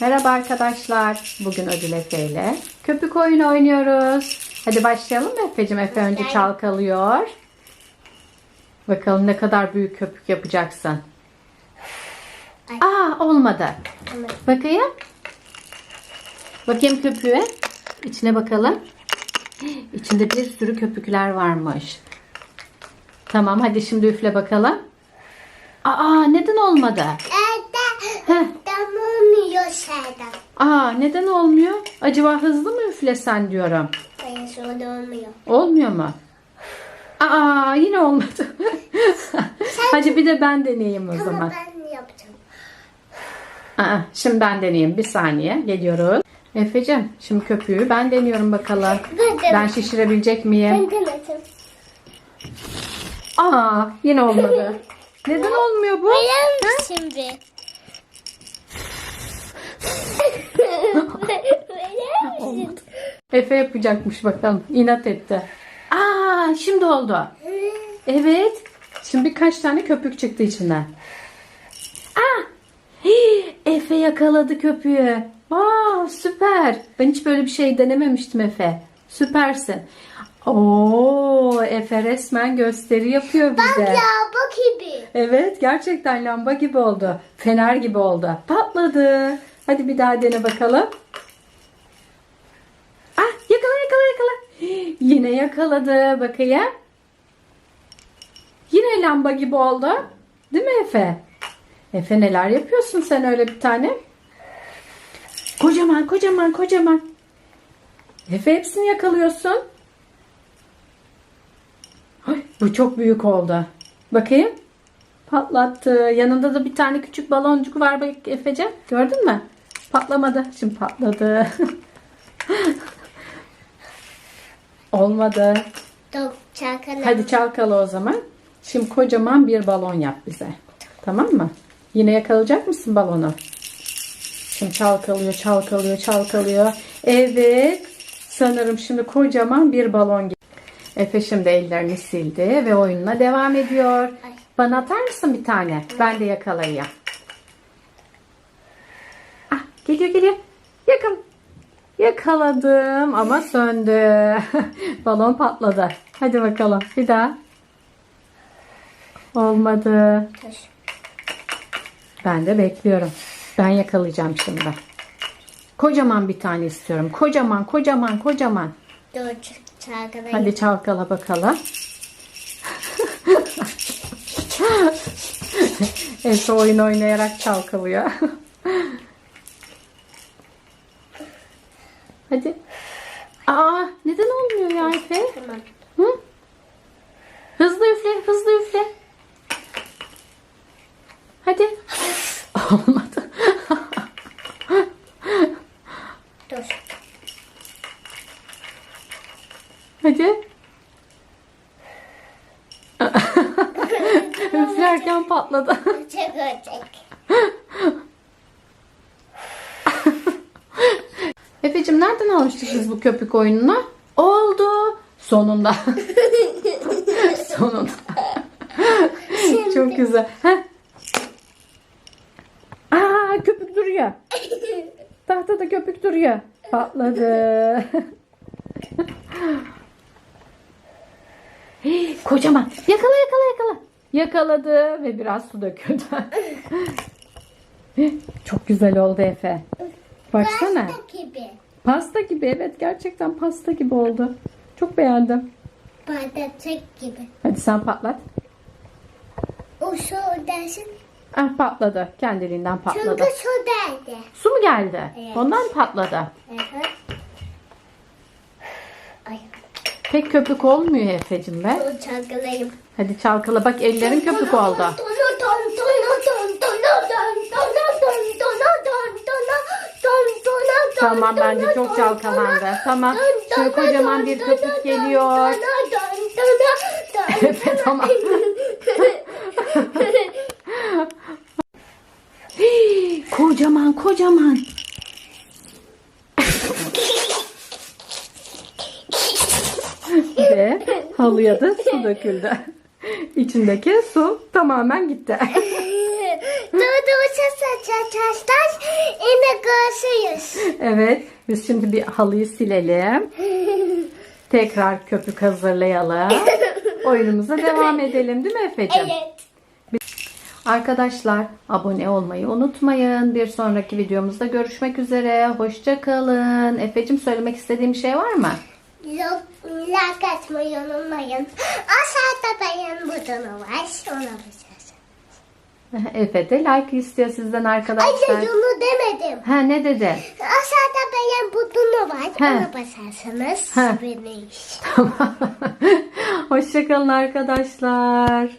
Merhaba arkadaşlar. Bugün Ödül Efe ile köpük oyunu oynuyoruz. Hadi başlayalım mı Efe'cim? Efe önce çalkalıyor. Bakalım ne kadar büyük köpük yapacaksın. Aa olmadı. Bakayım. Bakayım köpüğe. İçine bakalım. İçinde bir sürü köpükler varmış. Tamam hadi şimdi üfle bakalım. Aa neden olmadı? Heh. Aa neden olmuyor? Acaba hızlı mı üflesen diyorum. Hayır şurada olmuyor. Olmuyor mu? Aa yine olmadı. Hadi bir de ben deneyeyim o Ama zaman. ben yapacağım. Aa, şimdi ben deneyeyim. Bir saniye. Geliyoruz. Efe'cim şimdi köpüğü ben deniyorum bakalım. Ben de- Ben şişirebilecek miyim? Ben denedim. Aa yine olmadı. Neden olmuyor bu? Benim şimdi. Efe yapacakmış bakalım. İnat etti. Aa şimdi oldu. Evet. Şimdi birkaç tane köpük çıktı içinden. Aa! Hii, Efe yakaladı köpüğü. Aa süper. Ben hiç böyle bir şey denememiştim Efe. Süpersin. Oo, Efe resmen gösteri yapıyor bize. Ya bak gibi. Evet gerçekten lamba gibi oldu. Fener gibi oldu. Patladı. Hadi bir daha dene bakalım. Ah yakala yakala yakala. Yine yakaladı bakayım. Yine lamba gibi oldu. Değil mi Efe? Efe neler yapıyorsun sen öyle bir tane? Kocaman kocaman kocaman. Efe hepsini yakalıyorsun. Ay, bu çok büyük oldu. Bakayım. Patlattı. Yanında da bir tane küçük baloncuk var Efe'cim. Gördün mü? Patlamadı. Şimdi patladı. Olmadı. Dur çakala. Hadi çalkala o zaman. Şimdi kocaman bir balon yap bize. Tamam mı? Yine yakalayacak mısın balonu? Şimdi çalkalıyor, çalkalıyor, çalkalıyor. Evet. Sanırım şimdi kocaman bir balon. Efe şimdi ellerini sildi ve oyununa devam ediyor. Bana atar mısın bir tane? Ben de yakalayayım. Geliyor geliyor. Yakın. Yakaladım ama söndü. Balon patladı. Hadi bakalım bir daha. Olmadı. Ben de bekliyorum. Ben yakalayacağım şimdi. Kocaman bir tane istiyorum. Kocaman, kocaman, kocaman. Dur. Hadi çalkala bakalım. Efe oyun oynayarak çalkalıyor. Hadi. Aa, neden olmuyor ya Efe? Tamam. Hı? Hızlı üfle, hızlı üfle. Hadi. Olmadı. Dur. Hadi. Üflerken patladı. Çek. Efe'cim nereden almıştık biz bu köpük oyununu? Oldu. Sonunda. Sonunda. Çok güzel. Heh. Aa köpük duruyor. Tahtada köpük duruyor. Patladı. Hey, Kocaman. Yakala yakala yakala. Yakaladı ve biraz su döküldü. Çok güzel oldu Efe. Baksana. Pasta gibi. Pasta gibi evet gerçekten pasta gibi oldu. Çok beğendim. Patatek gibi. Hadi sen patlat. O şu dersin. Ah patladı. Kendiliğinden patladı. Çünkü şu derdi. Su mu geldi? Evet. Ondan mı patladı? Evet. Ay. Pek köpük olmuyor Efe'cim be. Dur çakalayayım. Hadi çalkala bak ellerin köpük oldu. Tamam bence çok çalkalandı. Tamam. Şöyle kocaman bir köpük geliyor. Efe tamam. Kocaman kocaman. Ve halıya da su döküldü. İçindeki su tamamen gitti. Ças. Yine Halıyız. Evet. Biz şimdi bir halıyı silelim. Tekrar köpük hazırlayalım. Oyunumuza devam edelim değil mi Efe'cim? Evet. Arkadaşlar abone olmayı unutmayın. Bir sonraki videomuzda görüşmek üzere. Hoşça kalın. Efe'cim söylemek istediğim şey var mı? Yok, like atmayı unutmayın. Aşağıda beğen butonu var. Ona basarsın. Efe de like istiyor sizden arkadaşlar. onu demedim. Ha ne dedi? Aşağıda beğen butonu var. He. Ona basarsanız He. seviniz. Hoşça kalın arkadaşlar.